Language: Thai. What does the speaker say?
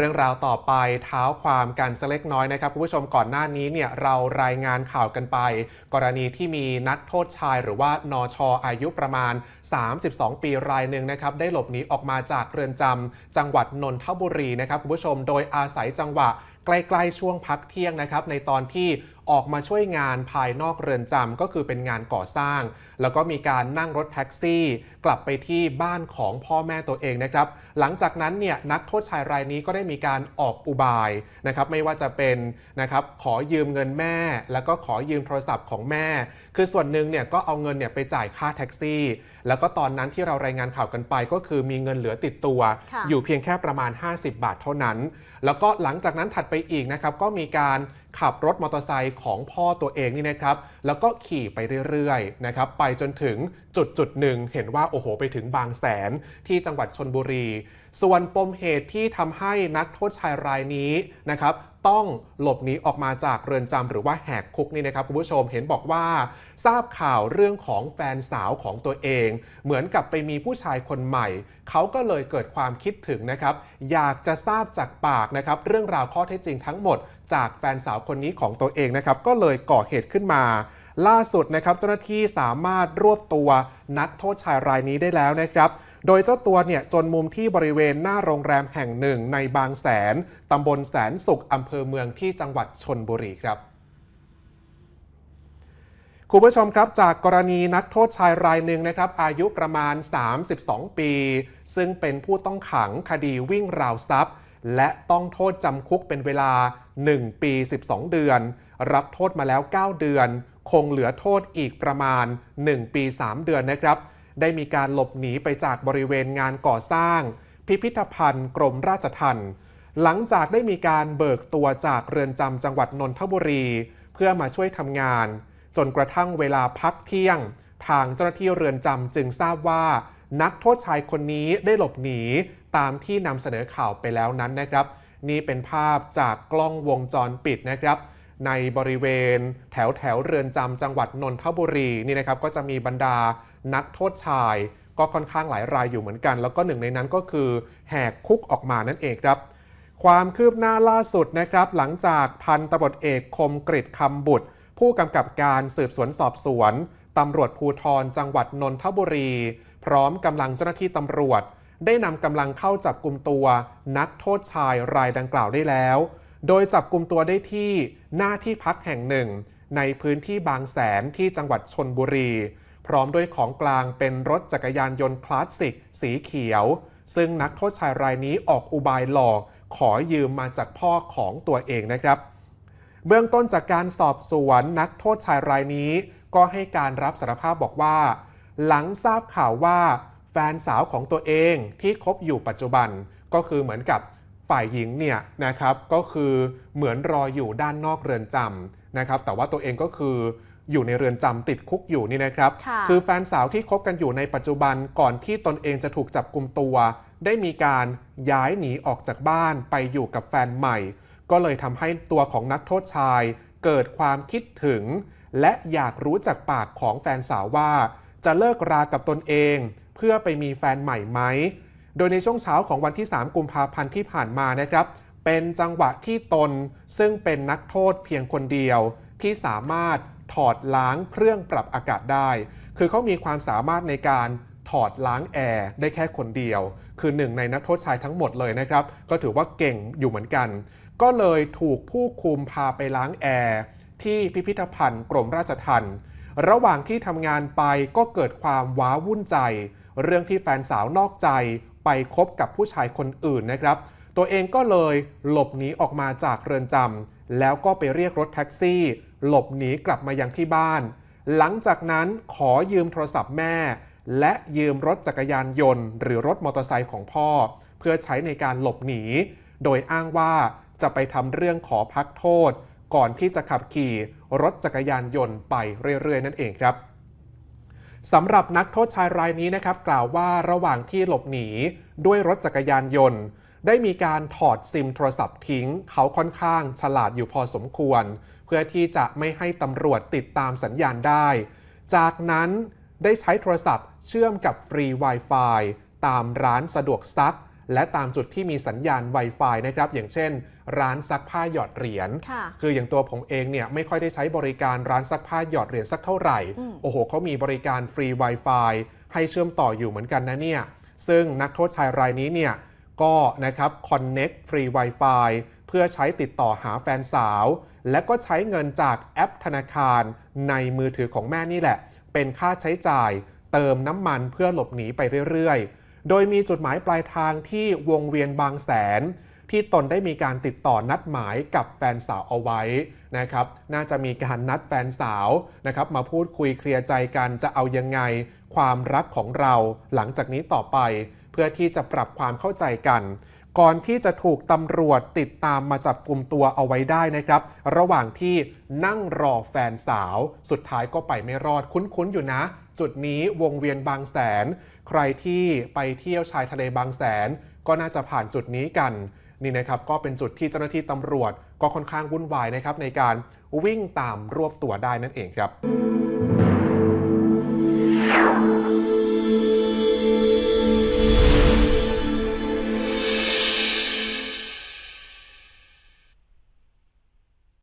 เรื่องราวต่อไปเท้าความกันสักเล็กน้อยนะครับคุณผู้ชมก่อนหน้านี้เนี่ยเรารายงานข่าวกันไป กรณีที่มีนักโทษชายหรือว่านอชออายุประมาณ 32 ปีรายหนึ่งนะครับได้หลบหนีออกมาจากเรือนจำจังหวัดนนทบุรีนะครับคุณผู้ชมโดยอาศัยจังหวะใกล้ ๆ ช่วงพักเที่ยงนะครับในตอนที่ ออกมาช่วยงานภายนอกเรือนจำก็คือเป็นงานก่อสร้าง แล้วก็มีการนั่งรถแท็กซี่ กลับไปที่บ้านของพ่อแม่ตัวเองนะครับ หลังจากนั้นเนี่ยนักโทษชายรายนี้ก็ได้มีการออกอุบายนะครับไม่ว่าจะเป็นนะครับขอยืมเงินแม่ แล้วก็ขอยืมโทรศัพท์ของแม่ คือส่วนหนึ่งเนี่ยก็เอาเงินเนี่ยไปจ่ายค่าแท็กซี่ แล้วก็ตอนนั้นที่เรารายงานข่าวกันไป ก็คือมีเงินเหลือติดตัวค่ะอยู่เพียงแค่ประมาณ 50 บาทเท่านั้น แล้วก็หลังจากนั้นถัดไปอีกนะครับก็มีการขับรถมอเตอร์ไซค์ของพ่อตัวเองนี่นะครับ แล้วก็ขี่ไปเรื่อยๆนะครับไปจนถึงจุดจุดหนึ่งเห็นว่าโอ้โหไปถึงบางแสนที่จังหวัดชนบุรี ส่วนปมเหตุที่ทำให้นักโทษชายรายนี้นะครับต้องหลบหนีออกมาจากเรือนจำหรือว่าแหกคุกนี่นะครับคุณผู้ชมเห็นบอกว่า ทราบข่าวเรื่องของแฟนสาวของตัวเอง เหมือนกับไปมีผู้ชายคนใหม่ เขาก็เลยเกิดความคิดถึงนะครับ อยากจะทราบจากปากนะครับ เรื่องราวข้อเท็จจริงทั้งหมด จากแฟนสาวคนนี้ของตัวเองนะครับ ก็เลยก่อเหตุขึ้นมา ล่าสุดนะครับ เจ้าหน้าที่สามารถรวบตัวนักโทษชายรายนี้ได้แล้วนะครับโดยเจ้าตัวเนี่ยจนมุมที่บริเวณหน้าโรงแรมแห่งหนึ่งในบางแสน ตำบลแสนสุขอำเภอเมืองที่จังหวัดชนบุรีครับคุณผู้ชมครับจากกรณีนักโทษชายรายหนึ่งนะครับอายุประมาณ 32 ปี ซึ่งเป็นผู้ต้องขังคดีวิ่งราวทรัพย์ และต้องโทษจำคุกเป็นเวลา 1 ปี 12 เดือน รับโทษมาแล้ว 9 เดือน คงเหลือโทษอีกประมาณ 1 ปี 3 เดือนนะครับ ได้มีการหลบหนีไปจากบริเวณงานก่อสร้าง พิพิธภัณฑ์ กรมราชทัณฑ์หลังจากได้มีการเบิกตัวจากเรือนจำจังหวัดนนทบุรี เพื่อมาช่วยทำงาน จนกระทั่งเวลาพักเที่ยง ทางเจ้าหน้าที่เรือนจำจึงทราบว่า นักโทษชายคนนี้ได้หลบหนีตามที่นำเสนอข่าวไปแล้วนั้นนะครับ นี่เป็นภาพจากกล้องวงจรปิดนะครับ ในบริเวณแถวแถวเรือนจำจังหวัดนนทบุรีนี่นะครับก็จะมีบรรดานักโทษชายก็ค่อนข้างหลายรายอยู่เหมือนกัน แล้วก็หนึ่งในนั้นก็คือแหกคุกออกมานั่นเองครับ ความคืบหน้าล่าสุดนะครับ หลังจากพันตำรวจเอกคมกริตคำบุตร ผู้กำกับการสืบสวนสอบสวนตำรวจภูธรจังหวัดนนทบุรี ร้อมกำลังเจ้าหน้าที่ตำรวจ ได้นำกำลังเข้าจับกลุ่มตัว นักโทษชายรายดังกล่าวได้แล้ว โดยจับกลุ่มตัวได้ที่หน้าที่พักแห่งหนึ่ง ในพื้นที่บางแสนที่จังหวัดชนบุรี พร้อมด้วยของกลางเป็นรถจักรยานยนต์คลาสสิก สีเขียว ซึ่งนักโทษชายรายนี้ออกอุบายหลอก ขอยืมมาจากพ่อของตัวเองนะครับเบื้องต้นจากการสอบสวนนักโทษชายรายนี้ ก็ให้การรับสารภาพบอกว่า หลังทราบข่าวว่าแฟนสาวของตัวเองที่คบอยู่ปัจจุบันก็คือเหมือนกับฝ่ายหญิงเนี่ยนะครับก็คือเหมือนรออยู่ด้านนอกเรือนจำนะครับแต่ว่าตัวเองก็คืออยู่ในเรือนจำติดคุกอยู่นี่นะครับค่ะคือแฟนสาวที่คบกันอยู่ในปัจจุบันก่อนที่ตนเองจะถูกจับกลุ่มตัว ได้มีการย้ายหนีออกจากบ้านไปอยู่กับแฟนใหม่ ก็เลยทำให้ตัวของนักโทษชาย เกิดความคิดถึง และอยากรู้จากปากของแฟนสาวว่า จะเลิกรากับตนเอง เพื่อไปมีแฟนใหม่ไหม โดยในช่วงเช้าของวันที่ 3 กุมภาพันธ์ที่ผ่านมานะครับ เป็นจังหวะที่ตนซึ่งเป็นนักโทษเพียงคนเดียว ที่สามารถถอดล้างเครื่องปรับอากาศได้ คือเขามีความสามารถในการถอดล้างแอร์ได้แค่คนเดียว คือหนึ่งในนักโทษชายทั้งหมดเลยนะครับ ก็ถือว่าเก่งอยู่เหมือนกัน ก็เลยถูกผู้คุมพาไปล้างแอร์ที่พิพิธภัณฑ์กรมราชทัณฑ์ ระหว่างที่ทำงานไปก็เกิดความว้าวุ่นใจ เรื่องที่แฟนสาวนอกใจไปคบกับผู้ชายคนอื่นนะครับ ตัวเองก็เลยหลบหนีออกมาจากเรือนจำแล้วก็ไปเรียกรถแท็กซี่ หลบหนีกลับมายังที่บ้าน หลังจากนั้นขอยืมโทรศัพท์แม่ และยืมรถจักรยานยนต์ หรือรถมอเตอร์ไซค์ของพ่อ เพื่อใช้ในการหลบหนี โดยอ้างว่าจะไปทำเรื่องขอพักโทษ ก่อนที่จะขับขี่ รถจักรยานยนต์ไปเรื่อยๆ นั่นเองครับสำหรับนักโทษชายรายนี้นะครับ กล่าวว่าระหว่างที่หลบหนีด้วยรถจักรยานยนต์ ได้มีการถอดซิมโทรศัพท์ทิ้ง เขาค่อนข้างฉลาดอยู่พอสมควร เพื่อที่จะไม่ให้ตำรวจติดตามสัญญาณได้ จากนั้นได้ใช้โทรศัพท์เชื่อมกับฟรี Wi-Fi ตามร้านสะดวกซัก และตามจุดที่มีสัญญาณ Wi-Fi นะครับ อย่างเช่น ร้านซักผ้าหยอดเหรียญ ค่ะ คืออย่างตัวผมเองเนี่ยไม่ค่อยได้ใช้บริการร้านซักผ้าหยอดเหรียญสักเท่าไหร่ อืม โอ้โหเขามีบริการฟรี Wi-Fi ให้เชื่อมต่ออยู่เหมือนกันนะเนี่ย ซึ่งนักโทษชายรายนี้เนี่ยก็นะครับ Connect ฟรี Wi-Fi เพื่อใช้ติดต่อหาแฟนสาว และก็ใช้เงินจากแอปธนาคารในมือถือของแม่นี่แหละ เป็นค่าใช้จ่าย เติมน้ำมันเพื่อหลบหนีไปเรื่อยๆ โดยมีจุดหมายปลายทางที่วงเวียนบางแสน ที่ตนได้มีการติดต่อนัดหมายกับแฟนสาวเอาไว้นะครับ น่าจะมีการนัดแฟนสาวนะครับมาพูดคุยเคลียร์ใจกันจะเอายังไงความรักของเราหลังจากนี้ต่อไป เพื่อที่จะปรับความเข้าใจกัน ก่อนที่จะถูกตำรวจติดตามมาจับกลุ่มตัวเอาไว้ได้นะครับ ระหว่างที่นั่งรอแฟนสาว สุดท้ายก็ไปไม่รอดคุ้นๆอยู่นะ จุดนี้วงเวียนบางแสน ใครที่ไปเที่ยวชายทะเลบางแสน ก็น่าจะผ่านจุดนี้กันนี่นะครับก็เป็นจุดที่เจ้าหน้าที่ตำรวจก็ค่อนข้างวุ่นวายนะครับในการวิ่งตามรวบตัวได้นั่นเองครับ